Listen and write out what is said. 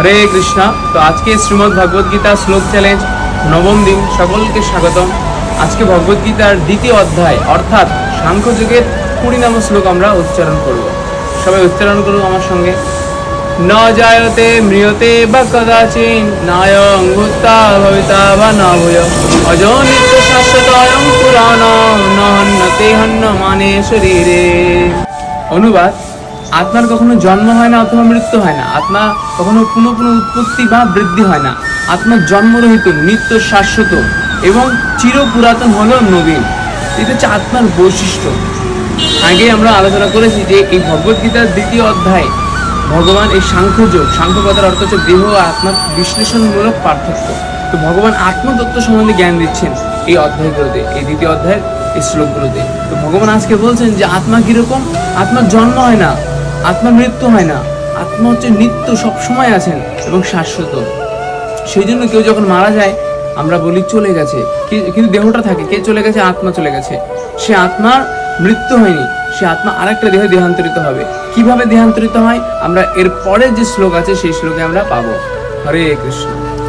হরে কৃষ্ণ। তো আজকে শ্রীমদ্ ভগবদ গীতা শ্লোক চ্যালেঞ্জ নবম দিন, সকলকে স্বাগতম। আজকে ভগবদ গীতার দ্বিতীয় অধ্যায়, অর্থাৎ সাংখ্য যুগের কুড়ি নাম শ্লোক আমরা উচ্চারণ করব। সবাই উচ্চারণ করুন আমার সঙ্গে। ন জায়তে ম্রিয়তে বা কদাচিন নায়ং ভূতা ভবিতা বা ন ভূয় অজো নিত্য শাশ্বত পুরাণ ন হন্যতে হন্য মানে শরীরে। অনুবাদ আত্মার কখনো জন্ম হয় না অথবা মৃত্যু হয় না। আত্মা কখনো কোনো কোনো উৎপত্তি বা বৃদ্ধি হয় না। আত্মার জন্মরহিত, নিত্য শাশ্বত এবং চির পুরাতন হলো নবীন। এটা হচ্ছে আত্মার বৈশিষ্ট্য। আগে আমরা আলোচনা করেছি যে এই ভগবদ্গীতার দ্বিতীয় অধ্যায়, ভগবান এই সাংখ্যযোগ সাংখ্য কথার অর্থ হচ্ছে দেহ ও আত্মার বিশ্লেষণমূলক পার্থক্য। তো ভগবান আত্মতত্ত্ব সম্বন্ধে জ্ঞান দিচ্ছেন এই অধ্যায়গুলোতে, এই দ্বিতীয় অধ্যায়ের এই শ্লোকগুলোতে। তো ভগবান আজকে বলছেন যে আত্মা কীরকম? আত্মার জন্ম হয় না। আত্মার মৃত্যু হয় না। আত্মা হচ্ছে নিত্য সবসময় আছেন এবং শাশ্বত। সেই জন্য কেউ যখন মারা যায়, আমরা বলি চলে গেছে। কিন্তু দেহটা থাকে, কে চলে গেছে? আত্মা চলে গেছে। সে আত্মার মৃত্যু হয়নি, সে আত্মা আরেকটা দেহে দেহান্তরিত হবে। কীভাবে দেহান্তরিত হয়? আমরা এর পরে যে শ্লোক আছে, সেই শ্লোকে আমরা পাবো। হরে কৃষ্ণ।